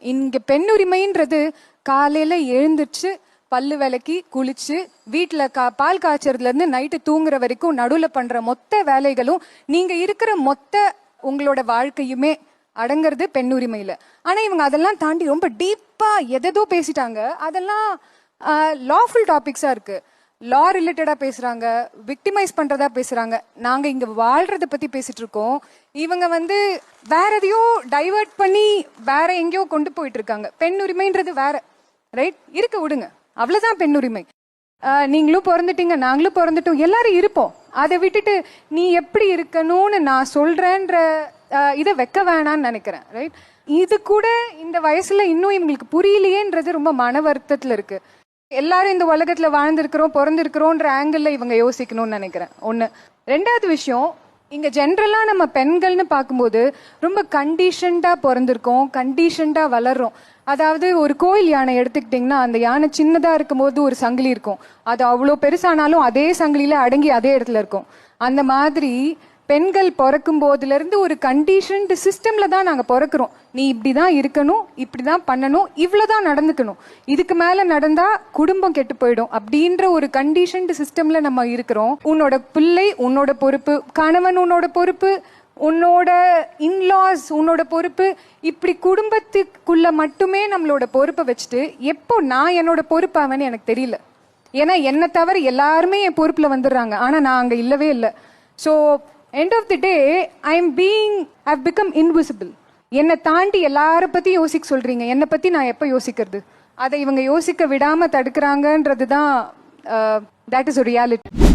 இங்கே பெண் உரிமைன்றது காலையில பல்லு விளக்கி குளிச்சு வீட்டில் கா பால் காய்ச்சறதுலேருந்து நைட்டு தூங்குற வரைக்கும் நடுவில் பண்ணுற மொத்த வேலைகளும் நீங்கள் இருக்கிற மொத்த உங்களோட வாழ்க்கையுமே அடங்குறது பெண் உரிமையில். ஆனால் இவங்க அதெல்லாம் தாண்டி ரொம்ப டீப்பாக எதோ பேசிட்டாங்க. அதெல்லாம் லாஃபுல் டாபிக்ஸாக இருக்குது லா ரிலேட்டடாக பேசுகிறாங்க விக்டிமைஸ் பண்ணுறதா பேசுகிறாங்க நாங்கள் இங்கே வாழ்கிறத பற்றி பேசிகிட்டு இருக்கோம். இவங்க வந்து வேற எதையோ டைவர்ட் பண்ணி வேற எங்கேயோ கொண்டு போயிட்டு இருக்காங்க. பெண் உரிமைன்றது வேற ரைட் இருக்க விடுங்க. அவ்வளோதான் பெண் உரிமை. நீங்களும் பிறந்துட்டீங்க நாங்களும் பிறந்துட்டோம் எல்லாரும் இருப்போம். அதை விட்டுட்டு நீ எப்படி இருக்கணும்னு நான் சொல்கிறேன்ற இதை வைக்க வேணான்னு நினைக்கிறேன் ரைட் இது கூட இந்த வயசுல இன்னும் இவங்களுக்கு புரியலையேன்றது ரொம்ப மன வருத்தத்தில் இருக்கு. எல்லாரும் இந்த உலகத்துல வாழ்ந்திருக்கிறோம் பிறந்திருக்கிறோன்ற ஆங்கிள் இவங்க யோசிக்கணும்னு நினைக்கிறேன். ஒண்ணு. ரெண்டாவது விஷயம் இங்க ஜென்ரலா நம்ம பெண்கள்னு பார்க்கும்போது ரொம்ப கண்டிஷன்டா பிறந்திருக்கோம் கண்டிஷன்டா வளர்றோம். அதாவது ஒரு கோயில் யானை எடுத்துக்கிட்டிங்கன்னா அந்த யானை சின்னதா இருக்கும்போது ஒரு சங்கிலி இருக்கும். அது அவ்வளோ பெருசானாலும் அதே சங்கிலியில அடங்கி அதே இடத்துல இருக்கும். அந்த மாதிரி பெண்கள் பிறக்கும் போதுலேருந்து ஒரு கண்டிஷன்டு சிஸ்டமில் தான் நாங்கள் பிறக்கிறோம். நீ இப்படி தான் இருக்கணும் இப்படி தான் பண்ணணும் இவ்வளோ தான் நடந்துக்கணும். இதுக்கு மேலே நடந்தால் குடும்பம் கெட்டு போயிடும். அப்படின்ற ஒரு கண்டிஷன்டு சிஸ்டமில் நம்ம இருக்கிறோம். உன்னோட பிள்ளை உன்னோட பொறுப்பு கணவன் உன்னோட பொறுப்பு உன்னோட இன்லாஸ் உன்னோட பொறுப்பு இப்படி குடும்பத்துக்குள்ள மட்டுமே நம்மளோட பொறுப்பை வச்சுட்டு எப்போ நான் என்னோட பொறுப்பாவன்னு எனக்கு தெரியல. ஏன்னா என்னை தவிர எல்லாருமே என் பொறுப்பில் வந்துடுறாங்க. ஆனால் நான் அங்கே இல்லவே இல்லை. So end of the day I am being I've become invisible என்னை தாண்டி எல்லாரை பற்றி யோசிக்க சொல்கிறீங்க என்னை பற்றி நான் எப்போ யோசிக்கிறது? அதை இவங்க யோசிக்க விடாமல் தடுக்கிறாங்கன்றது தான் தட் uh, இஸ் ரியாலிட்டி